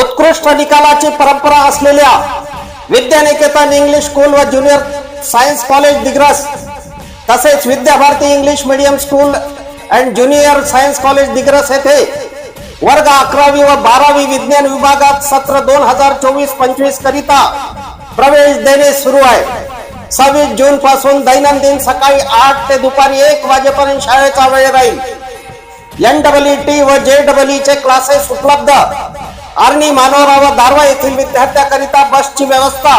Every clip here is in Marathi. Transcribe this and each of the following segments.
उत्कृष्ट निकालाची परंपरा असलेल्या विद्यानिकेतन इंग्लिश स्कूल व ज्युनियर सायन्स कॉलेज दिग्रस तसेच Vidyabharati English medium school and junior science college Digras येथे वर्ग अकरावी व बारावी विज्ञान विभागात सत्र दोन हजार चोवीस पंचवीस करिता प्रवेश देणे सुरू आहे. सव्वीस जून पासून दैनंदिन सकाळी आठ ते दुपारी एक वाजेपर्यंत शाळेचा वेळ राहील. एन डबल टी व जे डबल चे क्लासेस उपलब्ध आर्णी मानोरा व दारवा येथील विद्यार्थ्याकरिता बसची व्यवस्था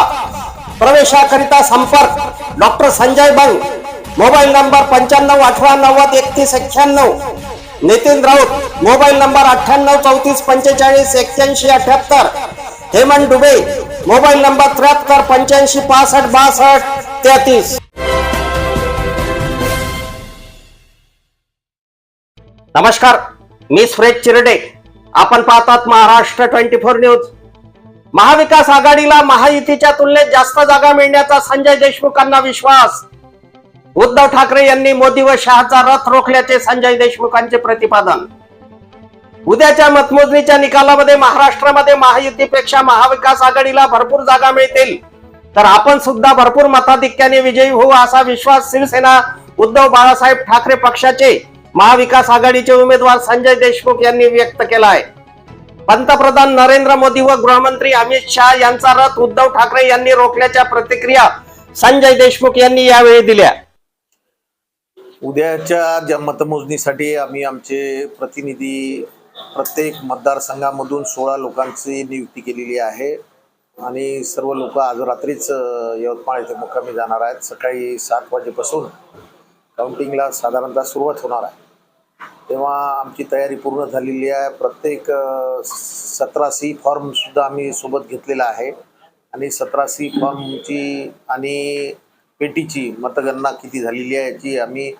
प्रवेशाकरिता संपर्क doctor Sanjay Bang mobile number पंच्याण्णव अठरा नव्वद एकतीस एक्क्याण्णव नितीन राऊत मोबाईल नंबर अठ्ठ्याण्णव चौतीस पंचेचाळीस एक्क्याऐंशी अठ्याहत्तर हेमंत डुबे मोबाईल नंबर त्र्याहत्तर पंच्याऐंशी पासष्ट बासष्ट तेहतीस. नमस्कार मी सुरेश चिरडे. आपण पाहतात महाराष्ट्र ट्वेंटी फोर न्यूज. महाविकास आघाडीला महायुतीच्या तुलनेत जास्त जागा मिळण्याचा संजय देशमुखांना विश्वास. उद्धव ठाकरे यांनी मोदी व शहाचा रथ रोखल्याचे संजय देशमुखांचे प्रतिपादन. उद्याच्या मतमोजणीच्या निकालामध्ये महाराष्ट्रामध्ये महायुतीपेक्षा महाविकास आघाडीला भरपूर जागा मिळतील. तर आपण सुद्धा भरपूर मताधिक्याने विजयी होऊ असा विश्वास शिवसेना उद्धव बाळासाहेब ठाकरे पक्षाचे महाविकास आघाडीचे उमेदवार संजय देशमुख यांनी व्यक्त केला आहे पंतप्रधान नरेंद्र मोदी व गृहमंत्री अमित शहा यांचा रथ उद्धव ठाकरे यांनी रोखल्याच्या प्रतिक्रिया संजय देशमुख यांनी यावेळी दिल्या. उद्याच्या ज्या मतमोजणीसाठी आम्ही आमचे प्रतिनिधी प्रत्येक मतदारसंघामधून सोळा लोकांची नियुक्ती केलेली आहे आणि सर्व लोक आज रात्रीच यवतमाळ येथे मुक्कामी जाणार आहेत. सकाळी सात वाजेपासून काउंटिंगला साधारणतः सुरुवात होणार आहे. तेव्हा आमची तयारी पूर्ण झालेली आहे. प्रत्येक सतरा सी फॉर्मसुद्धा आम्ही सोबत घेतलेला आहे. आणि सतरा सी फॉर्मची आणि पेटीची मतगणना किती झालेली आहे याची आम्ही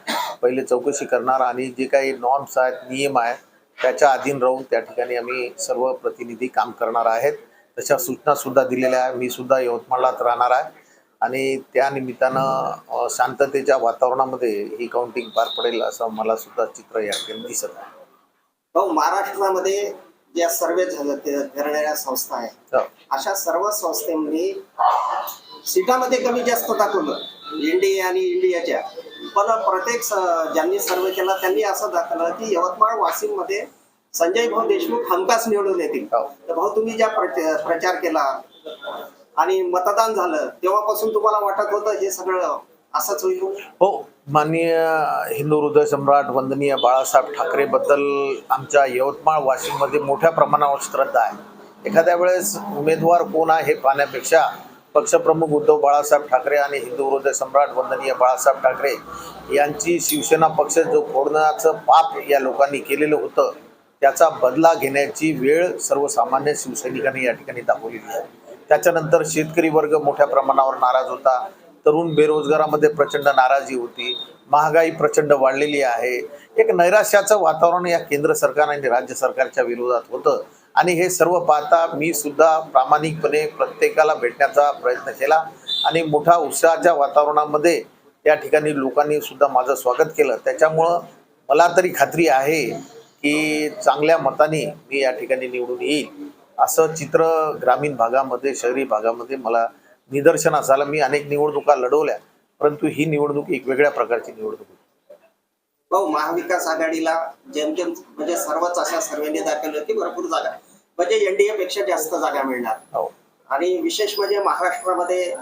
पहिले चौकशी करणार. आणि जे काही नॉर्म्स आहेत नियम आहेत त्याच्या अधीन राहून त्या ठिकाणी आम्ही सर्व प्रतिनिधी काम करणार आहेत. तशा सूचनासुद्धा दिलेल्या आहे मी सुद्धा यवतमाळलाच राहणार आहे. आणि त्या निमित्तानं शांततेच्या वातावरणामध्ये ही काउंटिंग पार पडेल असं मला सुद्धा चित्र या ठिकाणी दिसत आहे. भाऊ महाराष्ट्रामध्ये ज्या सर्वे झालं ते करणाऱ्या संस्था आहेत. तर अशा सर्व संस्थेमध्ये सीटामध्ये कमी जास्त दाखवलं एनडीए आणि इंडियाच्या. पण प्रत्येक ज्यांनी सर्वे केला त्यांनी असं दाखवलं की यवतमाळ वाशिममध्ये संजय भाऊ देशमुख हमखास निवडून येतील. हो. तर भाऊ तुम्ही ज्या प्रच- प्रचार केला आणि मतदान झालं तेव्हापासून तुम्हाला वाटत होतं हे सगळं असंच होईल? हो माननीय हिंदू हृदय सम्राट वंदनीय बाळासाहेब ठाकरे बद्दल आमच्या यवतमाळ वाशिममध्ये मोठ्या प्रमाणावर श्रद्धा आहे. एखाद्या वेळेस उमेदवार कोण आहे हे पाहण्यापेक्षा पक्षप्रमुख उद्धव बाळासाहेब ठाकरे आणि हिंदू हृदय सम्राट वंदनीय बाळासाहेब ठाकरे यांची शिवसेना पक्ष जो फोडण्याचं पाप या लोकांनी केलेलं होतं त्याचा बदला घेण्याची वेळ सर्वसामान्य शिवसैनिकांनी या ठिकाणी दाखवलेली आहे. त्याच्यानंतर शेतकरी वर्ग मोठ्या प्रमाणावर नाराज होता. तरुण बेरोजगारामध्ये प्रचंड नाराजी होती. महागाई प्रचंड वाढलेली आहे. एक नैराश्याचं वातावरण या केंद्र सरकार आणि राज्य सरकारच्या विरोधात होतं. आणि हे सर्व पाहता मी सुद्धा प्रामाणिकपणे प्रत्येकाला भेटण्याचा प्रयत्न केला आणि मोठा उत्साहाच्या वातावरणामध्ये या ठिकाणी लोकांनी सुद्धा माझं स्वागत केलं. त्याच्यामुळं मला तरी खात्री आहे की चांगल्या मताने मी या ठिकाणी निवडून येईल. असं चित्र ग्रामीण भागामध्ये शहरी भागामध्ये मला निदर्शनास आलं. मी अनेक निवडणुका लढवल्या परंतु ही निवडणूक एक वेगळ्या प्रकारची निवडणूक होती. भाऊ महाविकास आघाडीला जेमतेम म्हणजे सर्वच अशा सर्वेने दाखवलं की भरपूर जागा. म्हणजे एनडीए पेक्षा जास्त जागा मिळणार. हो. आणि विशेष म्हणजे महाराष्ट्रामध्ये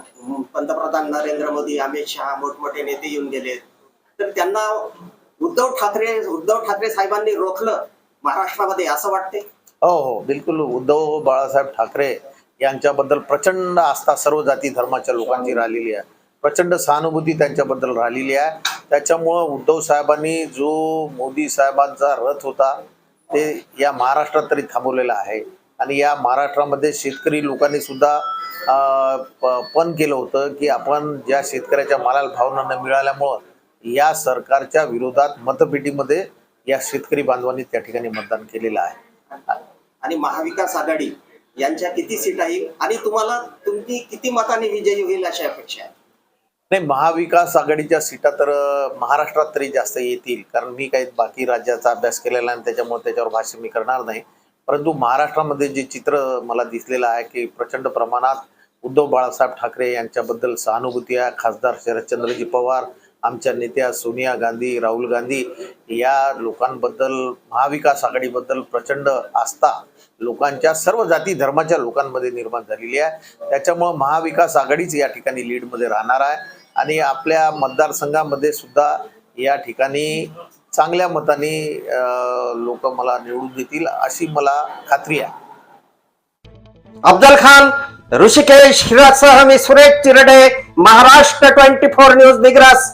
पंतप्रधान नरेंद्र मोदी अमित शहा मोठमोठे नेते येऊन गेले तर त्यांना उद्धव ठाकरे उद्धव ठाकरे साहेबांनी रोखलं महाराष्ट्रामध्ये असं वाटते हो हो बिलकुल. उद्धव बाळासाहेब ठाकरे यांच्याबद्दल प्रचंड आस्था सर्व जाती धर्माच्या लोकांची राहिलेली आहे. प्रचंड सहानुभूती त्यांच्याबद्दल राहिलेली आहे. त्याच्यामुळं उद्धव साहेबांनी जो मोदी साहेबांचा रथ होता ते या महाराष्ट्रात तरी थांबवलेला आहे. आणि या महाराष्ट्रामध्ये शेतकरी लोकांनी सुद्धा प- पण केलं होतं की आपण ज्या शेतकऱ्याच्या मालाला भावना न मिळाल्यामुळं या सरकारच्या विरोधात मतपेटीमध्ये या शेतकरी बांधवांनी त्या ठिकाणी मतदान केलेलं आहे. आणि महाविकास आघाडी यांच्या किती सीटा येईल आणि तुम्हाला तुमची किती मताने विजयी होईल अशी अपेक्षा आहे? नाही महाविकास आघाडीच्या सीटा तर महाराष्ट्रात तरी जास्त येतील. कारण मी काही बाकी राज्याचा अभ्यास केलेला आणि त्याच्यामुळे त्याच्यावर भाष्य मी करणार नाही. परंतु महाराष्ट्रामध्ये जे चित्र मला दिसलेलं आहे की प्रचंड प्रमाणात उद्धव बाळासाहेब ठाकरे यांच्याबद्दल सहानुभूती आहे. खासदार शरदचंद्रजी पवार आमच्या नेत्या सोनिया गांधी राहुल गांधी या लोकांबद्दल महाविकास आघाडीबद्दल प्रचंड आस्था लोकांच्या सर्व जाती धर्माच्या लोकांमध्ये निर्माण झालेली आहे. त्याच्यामुळं महाविकास आघाडीच या ठिकाणी लीडमध्ये राहणार आहे. आणि आपल्या मतदारसंघामध्ये सुद्धा या ठिकाणी चांगल्या मताने लोक मला निवडून देतील अशी मला खात्री आहे. अफजल खान ऋषिकेश हिरासह मी Suresh Chirde Maharashtra twenty four news Digras